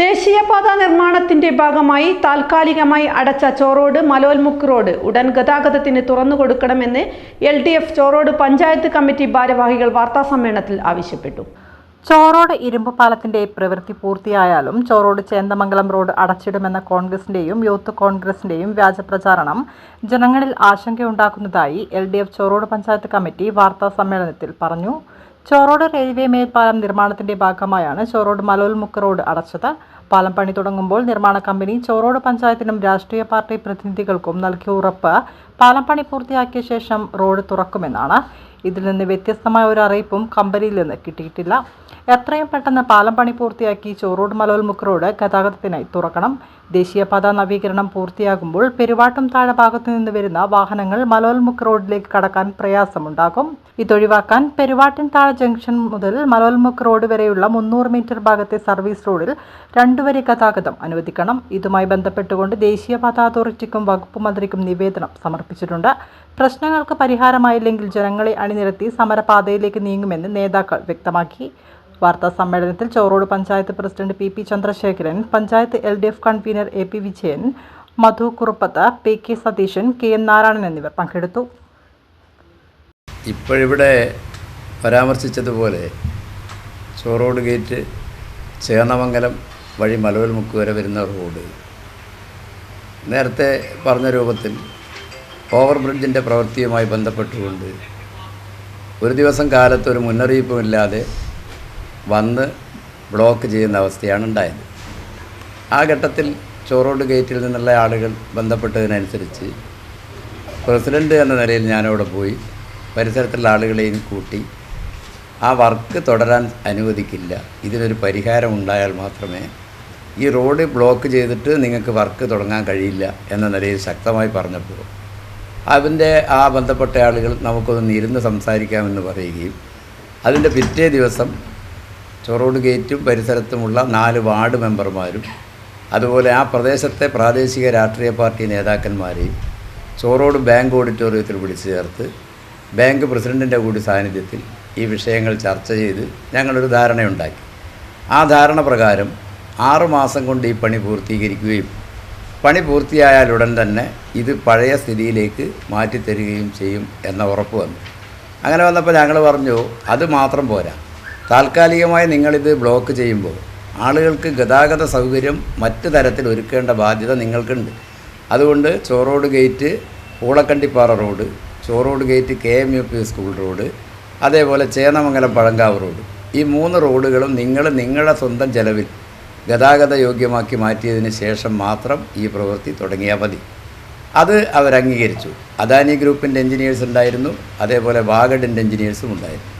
ദേശീയപാത നിർമ്മാണത്തിന്റെ ഭാഗമായി താൽക്കാലികമായി അടച്ച ചോറോട് മലോൽമുക്ക് റോഡ് ഉടൻ ഗതാഗതത്തിന് തുറന്നു കൊടുക്കണമെന്ന് L D F Chorode panchayat committee ഭാരവാഹികൾ വാർത്താസമ്മേളനത്തിൽ ആവശ്യപ്പെട്ടു. ചോറോട് ഇരുമ്പ് പാലത്തിന്റെ പ്രവൃത്തി പൂർത്തിയായാലും ചോറോട് ചേന്ദമംഗലം റോഡ് അടച്ചിടുമെന്ന കോൺഗ്രസിന്റെയും യൂത്ത് കോൺഗ്രസിന്റെയും വ്യാജപ്രചാരണം ജനങ്ങളിൽ ആശങ്കയുണ്ടാക്കുന്നതായി L D F Chorode panchayat committee വാർത്താ സമ്മേളനത്തിൽ പറഞ്ഞു. ചോറോട് റെയിൽവേ മേൽപ്പാലം നിർമ്മാണത്തിന്റെ ഭാഗമായാണ് ചോറോട് മലോൽമുക്ക് റോഡ് അടച്ചത്. പാലം പണി തുടങ്ങുമ്പോൾ നിർമ്മാണ കമ്പനി ചോറോട് പഞ്ചായത്തിനും രാഷ്ട്രീയ പാർട്ടി പ്രതിനിധികൾക്കും നൽകിയ ഉറപ്പ് പാലം പണി പൂർത്തിയാക്കിയ ശേഷം റോഡ് തുറക്കുമെന്നാണ് ഇതിൽ നിന്ന് വ്യത്യസ്തമായ ഒരു അറിയിപ്പും കമ്പനിയിൽ നിന്ന് കിട്ടിയിട്ടില്ല. എത്രയും പെട്ടെന്ന് പാലം പണി പൂർത്തിയാക്കി ചോറോട് മലോൽമുക്ക് റോഡ് ഗതാഗതത്തിനായി തുറക്കണം. ദേശീയപാത നവീകരണം പൂർത്തിയാകുമ്പോൾ പെരുവാട്ടം താഴെ ഭാഗത്തു നിന്ന് വരുന്ന വാഹനങ്ങൾ മലോൽമുക്ക് റോഡിലേക്ക് കടക്കാൻ പ്രയാസമുണ്ടാകും. ഇതൊഴിവാക്കാൻ പെരുവാട്ടൻ താഴെ ജംഗ്ഷൻ മുതൽ മലോൽമുക്ക് റോഡ് വരെയുള്ള മുന്നൂറ് മീറ്റർ ഭാഗത്തെ സർവീസ് റോഡിൽ രണ്ടുവരി ഗതാഗതം അനുവദിക്കണം. ഇതുമായി ബന്ധപ്പെട്ടുകൊണ്ട് ദേശീയപാത അതോറിറ്റിക്കും വകുപ്പ് മന്ത്രിക്കും നിവേദനം സമർപ്പിച്ചിട്ടുണ്ട്. പ്രശ്നങ്ങൾക്ക് പരിഹാരമായില്ലെങ്കിൽ ജനങ്ങളെ അണിനിരത്തി സമരപാതയിലേക്ക് നീങ്ങുമെന്ന് നേതാക്കൾ വ്യക്തമാക്കി. വാർത്താ സമ്മേളനത്തിൽ Chorode panchayat president P P Chandrasekharan panchayat L D F convener A P Vijayan Madhu Kuruppath P K Satheesan K M Narayanan എന്നിവർ പങ്കെടുത്തു. ഇപ്പോഴിവിടെ പരാമർശിച്ചതുപോലെ ചോറോട് ഗേറ്റ് ചേർണമംഗലം വഴി മലവൽ മലവൽമുക്ക് വരെ വരുന്ന റോഡ് നേരത്തെ പറഞ്ഞ രൂപത്തിൽ ഓവർ ബ്രിഡ്ജിന്റെ പ്രവൃത്തിയുമായി ബന്ധപ്പെട്ടുകൊണ്ട് ഒരു ദിവസം കാലത്ത് ഒരു മുന്നറിയിപ്പുമില്ലാതെ വന്ന് ബ്ലോക്ക് ചെയ്യുന്ന അവസ്ഥയാണ് ഉണ്ടായത്. ആ ഘട്ടത്തിൽ ചോറോഡ് ഗേറ്റിൽ നിന്നുള്ള ആളുകൾ ബന്ധപ്പെട്ടതിനനുസരിച്ച് പ്രസിഡന്റ് എന്ന നിലയിൽ ഞാനവിടെ പോയി പരിസരത്തുള്ള ആളുകളെയും കൂട്ടി ആ വർക്ക് തുടരാൻ അനുവദിക്കില്ല. ഇതിനൊരു പരിഹാരം ഉണ്ടായാൽ മാത്രമേ ഈ റോഡ് ബ്ലോക്ക് ചെയ്തിട്ട് നിങ്ങൾക്ക് വർക്ക് തുടങ്ങാൻ കഴിയില്ല എന്ന നിലയിൽ ശക്തമായി പറഞ്ഞപ്പോൾ അതിന്റെ ആ ബന്ധപ്പെട്ട ആളുകൾ നമുക്കൊന്ന് ഇരുന്ന് സംസാരിക്കാമെന്ന് പറയുകയും അതിന്റെ പിറ്റേ ദിവസം ചോറോട് ഗേറ്റും പരിസരത്തുമുള്ള നാല് വാർഡ് മെമ്പർമാരും അതുപോലെ ആ പ്രദേശത്തെ പ്രാദേശിക രാഷ്ട്രീയ പാർട്ടി നേതാക്കന്മാരെയും ചോറോട് ബാങ്ക് ഓഡിറ്റോറിയത്തിൽ വിളിച്ചു ചേർത്ത് ബാങ്ക് പ്രസിഡന്റിന്റെ കൂടി സാന്നിധ്യത്തിൽ ഈ വിഷയങ്ങൾ ചർച്ച ചെയ്ത് ഞങ്ങളൊരു ധാരണയുണ്ടാക്കി. ആ ധാരണ പ്രകാരം ആറുമാസം കൊണ്ട് ഈ പണി പൂർത്തീകരിക്കുകയും പണി പൂർത്തിയായാൽ ഉടൻ തന്നെ ഇത് പഴയ സ്ഥിതിയിലേക്ക് മാറ്റിത്തരികയും ചെയ്യും എന്ന ഉറപ്പ് വന്നു. അങ്ങനെ വന്നപ്പോൾ ഞങ്ങൾ പറഞ്ഞു അത് മാത്രം പോരാ. താൽക്കാലികമായി നിങ്ങളിത് ബ്ലോക്ക് ചെയ്യുമ്പോൾ ആളുകൾക്ക് ഗതാഗത സൗകര്യം മറ്റ് തരത്തിൽ ഒരുക്കേണ്ട ബാധ്യത നിങ്ങൾക്കുണ്ട്. അതുകൊണ്ട് Chorode gate Poolakkandippara road Chorode gate K M U P school road അതേപോലെ ചേന്നമംഗലം പഴങ്കാവ് റോഡ് ഈ മൂന്ന് റോഡുകളും നിങ്ങൾ നിങ്ങളുടെ സ്വന്തം ചെലവിൽ ഗതാഗത യോഗ്യമാക്കി മാറ്റിയതിന് ശേഷം മാത്രം ഈ പ്രവൃത്തി തുടങ്ങിയാൽ മതി. അത് അവരംഗീകരിച്ചു. അദാനി ഗ്രൂപ്പിന്റെ എൻജിനീയേഴ്സ് ഉണ്ടായിരുന്നു. അതേപോലെ വാഗഡിന്റെ എൻജിനീയേഴ്സും ഉണ്ടായിരുന്നു.